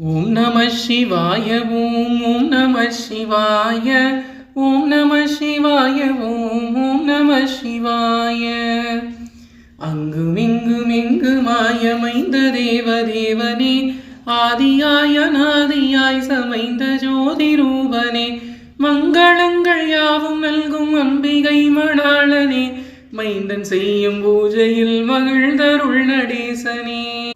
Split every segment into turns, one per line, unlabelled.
ஓம் நம சிவாய ஓம் ஓம் நம சிவாய ஓம் நம சிவாய ஓம் ஓம் நம சிவாய. அங்கும் இங்கும் எங்கு மாயமைந்த தேவ தேவனே ஆதியாய நாதியாய் சமைந்த ஜோதி ரூபனே மங்களங்கள் யாவும் நல்கும் அம்பிகை மணாளனே மைந்தன் செய்யும் பூஜையில் மகிழ்ந்தருள் நடேசனே.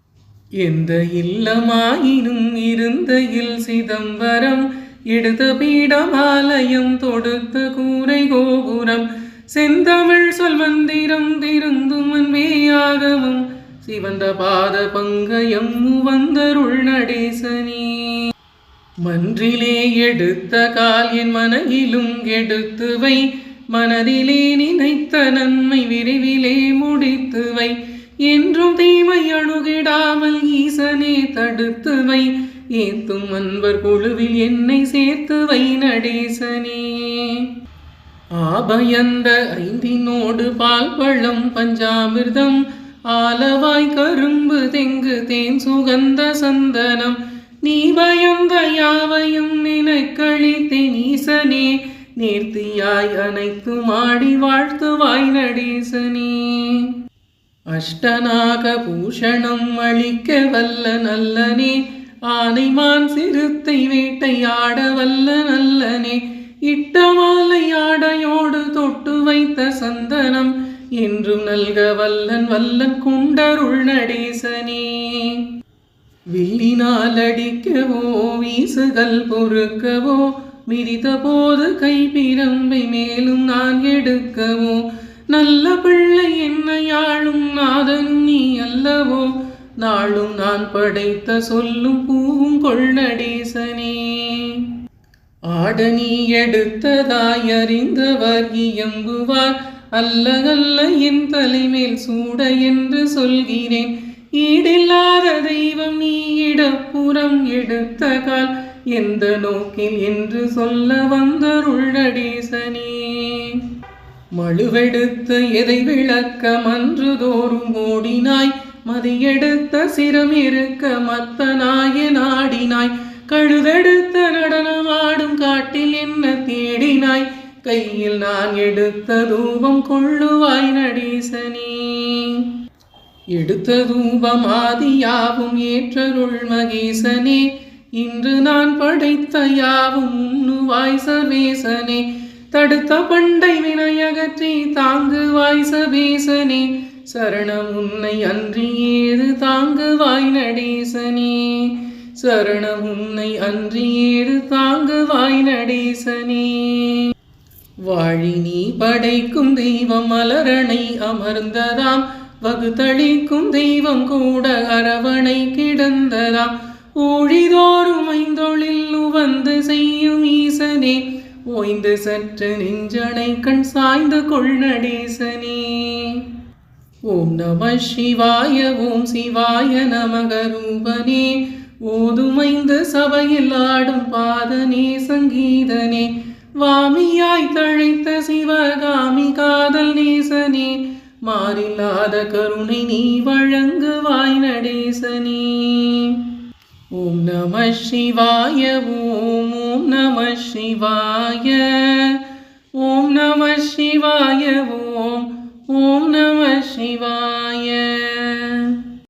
எந்த இல்லமாயினும் இருந்த இல் சிதம்பரம் எடுத்த பீடமாலயம் தொடுத்த கூரை கோபுரம் செந்தமிழ் சொல் மந்திரம் திருந்தும் அன்பேயாகமும் சிவந்த பாத பங்கயம் வந்தருள் நடேசனே. மன்றிலே எடுத்த கால் என் மனையிலும் எடுத்துவை மனதிலே நினைத்த நன்மை விரைவிலே முடித்துவை வை. என்றும் தீமை அணுகிடாமல் ஈசனே தடுத்து வை. ஏத்தும் அன்பர் குழுவில் என்னை சேர்த்து வை நடேசனே. ஆபயந்த ஐந்தினோடு பால் பழம் பஞ்சாமிர்தம் ஆலவாய் கரும்பு தெங்கு தேன் சுகந்த சந்தனம். நீ பயந்த யாவையும் நினைக்கழித்தேன் ஈசனே நேர்த்தியாய் அனைத்து மாடி வாழ்த்துவாய் நடேசனே. அஷ்டநாக பூஷணம் அளிக்க வல்ல நல்லனே. ஆனைமான் சிறுத்தை வேட்டையாட வல்ல நல்லனே. இட்டமாலையாடையோடு தொட்டு வைத்த சந்தனம் என்றும் நல்க வல்லன் வல்லன் குண்டருள் நடேசனே. வில்லினால் அடிக்கவோ வீசுகள் பொறுக்கவோ மிதித்த போது கைப்பிரம்பை மேலும் நான் எடுக்கவோ நல்ல பிள்ளை என்னையாளும் நாதனும் நீ அல்லவோ? நாளும் நான் படைத்த சொல்லும் பூவும் கொள்நடேசனே ஆட நீ எடுத்ததாய் அறிந்தவர் இயம்புவார். அல்ல அல்ல என் தலைமேல் சூட என்று சொல்கிறேன். ஈடில்லாத தெய்வம் நீ இடப்புறம் எடுத்த கால். எந்த நோக்கில் என்று சொல்ல வந்தருள்நடேசனே மழுவெடுத்த எதை விளக்க மன்று தோறும் ஓடினாய்? மதியெடுத்த சிரம் இருக்க மத்தனாய நாடினாய். கழுதெடுத்த நடனமாடும் காட்டில் என்ன தேடினாய்? கையில் நான் எடுத்த தூபம் கொள்ளுவாய் நடேசனே. எடுத்த தூபம் ஆதியாவும் ஏற்றருள் மகேசனே. இன்று நான் படைத்த யாவும் உண்ணுவாய் சர்வேசனே. தடுத்த பண்டை வினையகற்றி தாங்குவாய் சபீசனே சரணம் உன்னை அன்றி ஏது தாங்குவாய் நடேசனே. சரணம் உன்னை அன்றி ஏது தாங்குவாய் நடேசனே. வாழி நீ படைக்கும் தெய்வம் மலரணை அமர்ந்ததாம் வகுத்தளிக்கும் தெய்வம் கூட அரவணை கிடந்ததாம். ஊழிதோறும் ஐந்தொழில் உவந்து செய்யும் ஈசனே ஓய்ந்து சற்று நெஞ்சனை கண் சாய்ந்து கொள் நடேசனே. ஓம் நம சிவாய ஓம் சிவாய நமக ரூபனே. ஓதுமைந்து சபையில் ஆடும் பாதனே சங்கீதனே. வாமியாய் தழைத்த சிவகாமி காதல் நேசனே. மாறில்லாத கருணை நீ வழங்குவாய் நடேசனே. ஓம் நம சிவாய ஓம் ஓம் நம சிவாய